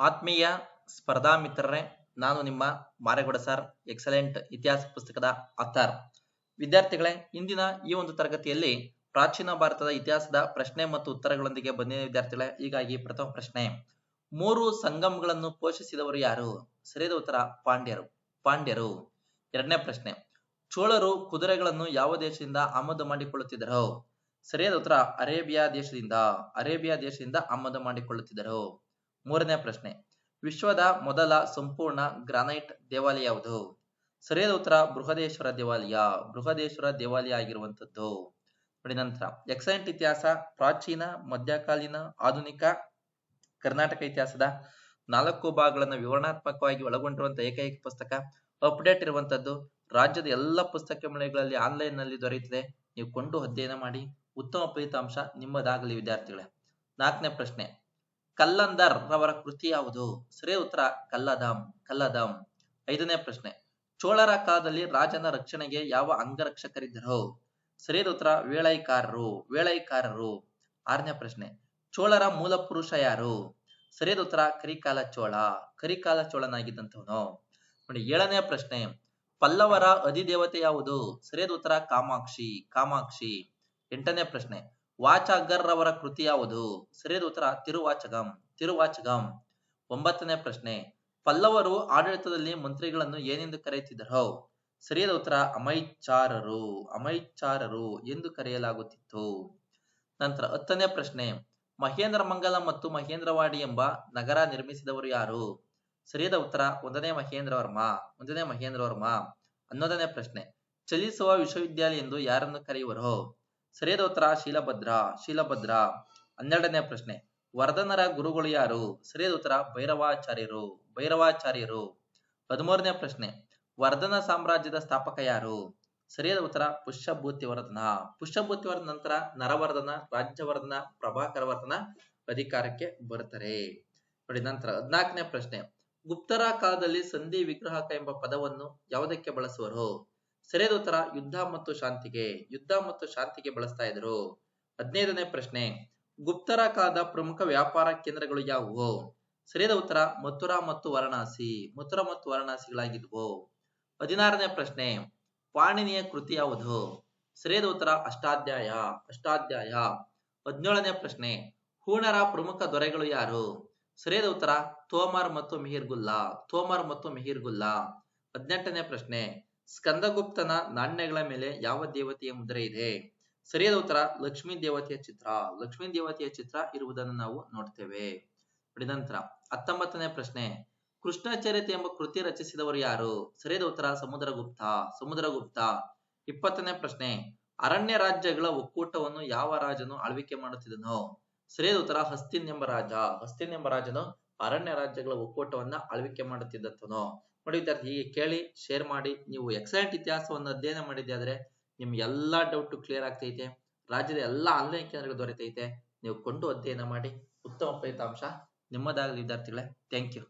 ಆತ್ಮೀಯ ಸ್ಪರ್ಧಾ ಮಿತ್ರರೇ, ನಾನು ನಿಮ್ಮ ಮಾರೇಗೌಡ ಸರ್, ಎಕ್ಸಲೆಂಟ್ ಇತಿಹಾಸ ಪುಸ್ತಕದ ಅಥರ್ ವಿದ್ಯಾರ್ಥಿಗಳೇ, ಇಂದಿನ ಈ ಒಂದು ತರಗತಿಯಲ್ಲಿ ಪ್ರಾಚೀನ ಭಾರತದ ಇತಿಹಾಸದ ಪ್ರಶ್ನೆ ಮತ್ತು ಉತ್ತರಗಳೊಂದಿಗೆ ಬಂದಿದೆ ವಿದ್ಯಾರ್ಥಿಗಳೇ ಹೀಗಾಗಿ ಪ್ರಥಮ ಪ್ರಶ್ನೆ. ಮೂರು ಸಂಗಮಗಳನ್ನು ಪೋಷಿಸಿದವರು ಯಾರು? ಸರಿಯಾದ ಉತ್ತರ, ಪಾಂಡ್ಯರು. ಪಾಂಡ್ಯರು. ಎರಡನೇ ಪ್ರಶ್ನೆ, ಚೋಳರು ಕುದುರೆಗಳನ್ನು ಯಾವ ದೇಶದಿಂದ ಆಮದು ಮಾಡಿಕೊಳ್ಳುತ್ತಿದ್ದರು? ಸರಿಯಾದ ಉತ್ತರ, ಅರೇಬಿಯಾ ದೇಶದಿಂದ. ಅರೇಬಿಯಾ ದೇಶದಿಂದ ಆಮದು ಮಾಡಿಕೊಳ್ಳುತ್ತಿದ್ದರು? ಮೂರನೇ ಪ್ರಶ್ನೆ. ವಿಶ್ವದ ಮೊದಲ ಸಂಪೂರ್ಣ ಗ್ರಾನೈಟ್ ದೇವಾಲಯ ಯಾವುದು? ಸರಿಯಾದ ಉತ್ತರ ಬೃಹದೇಶ್ವರ ದೇವಾಲಯ. ಬೃಹದೇಶ್ವರ ದೇವಾಲಯ ಆಗಿರುವಂತದ್ದು ನೋಡಿ ನಂತರ. ಎಕ್ಸಲೆಂಟ್ ಇತಿಹಾಸ, ಪ್ರಾಚೀನ, ಮಧ್ಯಕಾಲೀನ, ಆಧುನಿಕ, ಕರ್ನಾಟಕ ಇತಿಹಾಸದ ನಾಲ್ಕು ಭಾಗಗಳನ್ನು ವಿವರಣಾತ್ಮಕವಾಗಿ ಒಳಗೊಂಡಿರುವಂತಹ ಏಕೈಕ ಪುಸ್ತಕ. ಅಪ್ಡೇಟ್ ಇರುವಂತದ್ದು ರಾಜ್ಯದ ಎಲ್ಲ ಪುಸ್ತಕ ಮಳೆಗಳಲ್ಲಿ ಆನ್ಲೈನ್ನಲ್ಲಿ ದೊರೆಯುತ್ತದೆ. ನೀವು ಕೊಂಡು ಅಧ್ಯಯನ ಮಾಡಿ. ಉತ್ತಮ ಫಲಿತಾಂಶ ನಿಮ್ಮದಾಗಲಿ, ವಿದ್ಯಾರ್ಥಿಗಳೇ. ನಾಲ್ಕನೇ ಪ್ರಶ್ನೆ. ಕಲ್ಲಂದರ್ ರವರ ಕೃತಿ ಯಾವುದು? ಸರಿ ಉತ್ತರ, ಕಲ್ಲದಂ ಕಲ್ಲದಂ. ಐದನೇ ಪ್ರಶ್ನೆ. ಚೋಳರ ಕಾಲದಲ್ಲಿ ರಾಜನ ರಕ್ಷಣೆಗೆ ಯಾವ ಅಂಗರಕ್ಷಕರಿದ್ದರು? ಸರಿಯಾದ ಉತ್ತರ, ವೇಳೈಕಾರರು ವೇಳೈಕಾರರು. ಆರನೇ ಪ್ರಶ್ನೆ. ಚೋಳರ ಮೂಲ ಪುರುಷ ಯಾರು? ಸರಿಯಾದ ಉತ್ತರ, ಕರಿಕಾಲ ಚೋಳ, ಕರಿಕಾಲ ಚೋಳನಾಗಿದ್ದಂಥವನು. ನೋಡಿ, ಏಳನೇ ಪ್ರಶ್ನೆ. ಪಲ್ಲವರ ಅಧಿದೇವತೆ ಯಾವುದು? ಸರಿಯಾದ ಉತ್ತರ, ಕಾಮಾಕ್ಷಿ ಕಾಮಾಕ್ಷಿ. ಎಂಟನೇ ಪ್ರಶ್ನೆ. ವಾಚಾಗರ್ ರವರ ಕೃತಿ ಯಾವುದು? ಸರಿಯಾದ ಉತ್ತರ, ತಿರುವಾಚಗಂ ತಿರುವಾಚಗಂ. ಒಂಬತ್ತನೇ ಪ್ರಶ್ನೆ. ಪಲ್ಲವರು ಆಡಳಿತದಲ್ಲಿ ಮಂತ್ರಿಗಳನ್ನು ಏನೆಂದು ಕರೆಯುತ್ತಿದ್ದರು? ಸರಿಯಾದ ಉತ್ತರ ಅಮೈಚಾರರು ಅಮೈಚಾರರು ಎಂದು ಕರೆಯಲಾಗುತ್ತಿತ್ತು. ನಂತರ ಹತ್ತನೇ ಪ್ರಶ್ನೆ. ಮಹೇಂದ್ರ ಮಂಗಲ ಮತ್ತು ಮಹೇಂದ್ರವಾಡಿ ಎಂಬ ನಗರ ನಿರ್ಮಿಸಿದವರು ಯಾರು? ಸರಿಯಾದ ಉತ್ತರ, ಒಂದನೇ ಮಹೇಂದ್ರ ವರ್ಮ, ಒಂದನೇ ಮಹೇಂದ್ರ ವರ್ಮ. ಹನ್ನೊಂದನೇ ಪ್ರಶ್ನೆ. ಚಲಿಸುವ ವಿಶ್ವವಿದ್ಯಾಲಯ ಎಂದು ಯಾರನ್ನು ಕರೆಯುವರು? ಸರಿಯಾದ ಉತ್ತರ ಶೀಲಭದ್ರ ಶೀಲಭದ್ರ. ಹನ್ನೆರಡನೇ ಪ್ರಶ್ನೆ. ವರ್ಧನರ ಗುರುಗಳು ಯಾರು? ಸರಿಯಾದ ಉತ್ತರ ಭೈರವಾಚಾರ್ಯರು ಭೈರವಾಚಾರ್ಯರು. ಹದಿಮೂರನೇ ಪ್ರಶ್ನೆ. ವರ್ಧನ ಸಾಮ್ರಾಜ್ಯದ ಸ್ಥಾಪಕ ಯಾರು? ಸರಿಯಾದ ಉತ್ತರ ಪುಷ್ಯಭೂತಿ ವರ್ಧನ ಪುಷ್ಯಭೂತಿ ವರ್ಧನ ನಂತರ ನರವರ್ಧನ, ರಾಜ್ಯವರ್ಧನ, ಪ್ರಭಾಕರ ವರ್ಧನ ಅಧಿಕಾರಕ್ಕೆ ಬರುತ್ತಾರೆ. ನೋಡಿ, ನಂತರ ಹದಿನಾಲ್ಕನೇ ಪ್ರಶ್ನೆ. ಗುಪ್ತರ ಕಾಲದಲ್ಲಿ ಸಂಧಿ ವಿಗ್ರಹಕ ಎಂಬ ಪದವನ್ನು ಯಾವುದಕ್ಕೆ ಬಳಸುವರು? ಸರಿಯಾದ ಉತ್ತರ ಯುದ್ಧ ಮತ್ತು ಶಾಂತಿಗೆ, ಯುದ್ಧ ಮತ್ತು ಶಾಂತಿಗೆ ಬಳಸ್ತಾ ಇದ್ರು ಹದಿನೈದನೇ ಪ್ರಶ್ನೆ, ಗುಪ್ತರ ಕಾಲದ ಪ್ರಮುಖ ವ್ಯಾಪಾರ ಕೇಂದ್ರಗಳು ಯಾವುವು? ಸರಿಯಾದ ಉತ್ತರ ಮಥುರಾ ಮತ್ತು ವಾರಣಾಸಿ, ಮಥುರಾ ಮತ್ತು ವಾರಣಾಸಿಗಳಾಗಿದ್ವು. ಹದಿನಾರನೇ ಪ್ರಶ್ನೆ, ಪಾಣಿನಿಯ ಕೃತಿ ಯಾವುದು? ಸರಿಯಾದ ಉತ್ತರ ಅಷ್ಟಾಧ್ಯಾಯ ಅಷ್ಟಾಧ್ಯಾಯ. ಹದಿನೇಳನೇ ಪ್ರಶ್ನೆ, ಹೂಣರ ಪ್ರಮುಖ ದೊರೆಗಳು ಯಾರು? ಸರಿಯಾದ ಉತ್ತರ ತೋಮರ್ ಮತ್ತು ಮಿಹಿರ್ಗುಲ್ಲಾ, ತೋಮರ್ ಮತ್ತು ಮಿಹಿರ್ಗುಲ್ಲಾ. ಹದಿನೆಂಟನೇ ಪ್ರಶ್ನೆ ಸ್ಕಂದಗುಪ್ತನ ನಾಣ್ಯಗಳ ಮೇಲೆ ಯಾವ ದೇವತೆಯ ಮುದ್ರೆ ಇದೆ? ಸರಿಯಾದ ಉತ್ತರ, ಲಕ್ಷ್ಮೀ ದೇವತೆಯ ಚಿತ್ರ. ಲಕ್ಷ್ಮೀ ದೇವತೆಯ ಚಿತ್ರ ಇರುವುದನ್ನು ನಾವು ನೋಡ್ತೇವೆ. ನೋಡಿ ನಂತರ, ಹತ್ತೊಂಬತ್ತನೇ ಪ್ರಶ್ನೆ. ಕೃಷ್ಣಚರಿತೆ ಎಂಬ ಕೃತಿ ರಚಿಸಿದವರು ಯಾರು? ಸರಿಯಾದ ಉತ್ತರ, ಸಮುದ್ರಗುಪ್ತ. ಸಮುದ್ರಗುಪ್ತ. ಇಪ್ಪತ್ತನೇ ಪ್ರಶ್ನೆ. ಅರಣ್ಯ ರಾಜ್ಯಗಳ ಒಕ್ಕೂಟವನ್ನು ಯಾವ ರಾಜನು ಆಳ್ವಿಕೆ ಮಾಡುತ್ತಿದ್ದನು ಸರಿಯಾದ ಉತ್ತರ, ಹಸ್ತಿನ್ ಎಂಬ ರಾಜ. ಹಸ್ತಿನ್ ಎಂಬ ರಾಜನು ಅರಣ್ಯ ರಾಜ್ಯಗಳ ಒಕ್ಕೂಟವನ್ನ ಆಳ್ವಿಕೆ ಮಾಡುತ್ತಿದ್ದನು ನೋಡಿ ವಿದ್ಯಾರ್ಥಿ ಹೀಗೆ ಕೇಳಿ ಶೇರ್ ಮಾಡಿ, ನೀವು ಎಕ್ಸಲೆಂಟ್ ಇತಿಹಾಸವನ್ನು ಅಧ್ಯಯನ ಮಾಡಿದ್ದೆ ಆದ್ರೆ ನಿಮ್ ಎಲ್ಲಾ ಡೌಟ್ ಕ್ಲಿಯರ್ ಆಗ್ತೈತೆ. ರಾಜ್ಯದ ಎಲ್ಲಾ ಆನ್ಲೈನ್ ಕೇಂದ್ರಗಳು ದೊರೆತೈತೆ. ನೀವು ಕೊಂಡು ಅಧ್ಯಯನ ಮಾಡಿ ಉತ್ತಮ ಫಲಿತಾಂಶ ನಿಮ್ಮದಾಗಲಿ, ವಿದ್ಯಾರ್ಥಿಗಳೇ. Thank you